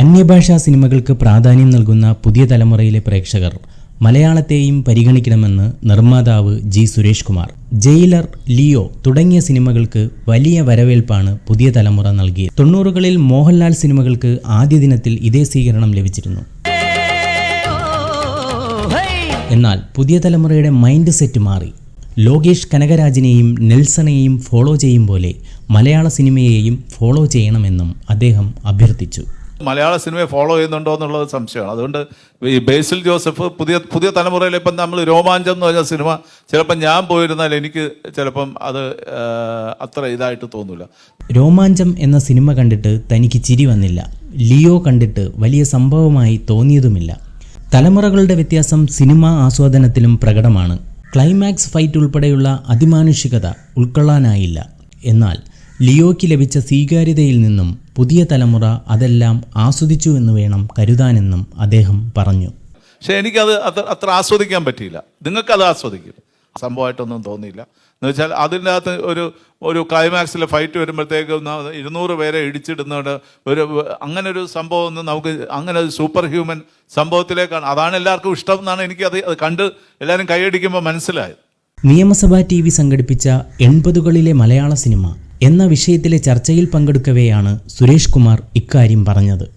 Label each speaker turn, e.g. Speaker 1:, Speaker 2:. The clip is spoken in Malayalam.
Speaker 1: അന്യഭാഷാ സിനിമകൾക്ക് പ്രാധാന്യം നൽകുന്ന പുതിയ തലമുറയിലെ പ്രേക്ഷകർ മലയാളത്തെയും പരിഗണിക്കണമെന്ന് നിർമ്മാതാവ് G Suresh Kumar. Jailer Leo തുടങ്ങിയ സിനിമകൾക്ക് വലിയ വരവേൽപ്പാണ് പുതിയ തലമുറ നൽകിയത്. തൊണ്ണൂറുകളിൽ മോഹൻലാൽ സിനിമകൾക്ക് ആദ്യ ദിനത്തിൽ ഇതേ സ്വീകരണം ലഭിച്ചിരുന്നു. എന്നാൽ പുതിയ തലമുറയുടെ മൈൻഡ് സെറ്റ് മാറി. ലോകേഷ് കനകരാജിനെയും നെൽസണെയും ഫോളോ ചെയ്യും പോലെ മലയാള സിനിമയെയും ഫോളോ ചെയ്യണമെന്നും അദ്ദേഹം അഭ്യർത്ഥിച്ചു.
Speaker 2: മലയാള സിനിമയെ ഫോളോ ചെയ്യുന്നുണ്ടോ എന്നുള്ളത് സംശയമാണ്. അതുകൊണ്ട് ഈ ബേസിൽ ജോസഫ് പുതിയ പുതിയ തലമുറയിൽ ഇപ്പം നമ്മൾ രോമാഞ്ചം എന്ന് പറഞ്ഞ സിനിമ ചിലപ്പം ഞാൻ പോയിരുന്നാൽ എനിക്ക് ചിലപ്പം അത് അത്ര ഇതായിട്ട് തോന്നില്ല
Speaker 1: രോമാഞ്ചം എന്ന സിനിമ കണ്ടിട്ട് തനിക്ക് ചിരി വന്നില്ല. ലിയോ കണ്ടിട്ട് വലിയ സംഭവമായി തോന്നിയതുമില്ല. തലമുറകളുടെ വ്യത്യാസം സിനിമാ ആസ്വാദനത്തിലും പ്രകടമാണ്. ക്ലൈമാക്സ് ഫൈറ്റ് ഉൾപ്പെടെയുള്ള അതിമാനുഷികത ഉൾക്കൊള്ളാനായില്ല. എന്നാൽ ലിയോയ്ക്ക് ലഭിച്ച സ്വീകാര്യതയിൽ നിന്നും പുതിയ തലമുറ അതെല്ലാം ആസ്വദിച്ചു എന്ന് വേണം കരുതാനെന്നും അദ്ദേഹം പറഞ്ഞു.
Speaker 2: പക്ഷെ എനിക്കത് അത്ര അത്ര ആസ്വദിക്കാൻ പറ്റിയില്ല. നിങ്ങൾക്കത് ആസ്വദിക്കും. സംഭവമായിട്ടൊന്നും തോന്നിയില്ല. എന്ന് വെച്ചാൽ അതിന്റെ അകത്ത് ഒരു ഒരു ക്ലൈമാക്സിലെ ഫൈറ്റ് വരുമ്പോഴത്തേക്ക് ഇരുന്നൂറ് പേരെ ഇടിച്ചിടുന്നതുകൊണ്ട് ഒരു അങ്ങനെ ഒരു സംഭവം ഒന്നും നമുക്ക് അങ്ങനെ ഒരു സൂപ്പർ ഹ്യൂമൻ സംഭവത്തിലേക്കാണ്. അതാണ് എല്ലാവർക്കും ഇഷ്ടം എന്നാണ് എനിക്കത് അത് കണ്ട് എല്ലാവരും കൈയടിക്കുമ്പോൾ മനസ്സിലായത്.
Speaker 1: നിയമസഭാ ടി വി സംഘടിപ്പിച്ച എൺപതുകളിലെ മലയാള സിനിമ എന്ന വിഷയത്തിലെ ചർച്ചയിൽ പങ്കെടുക്കവെയാണ് സുരേഷ് കുമാർ ഇക്കാര്യം പറഞ്ഞത്.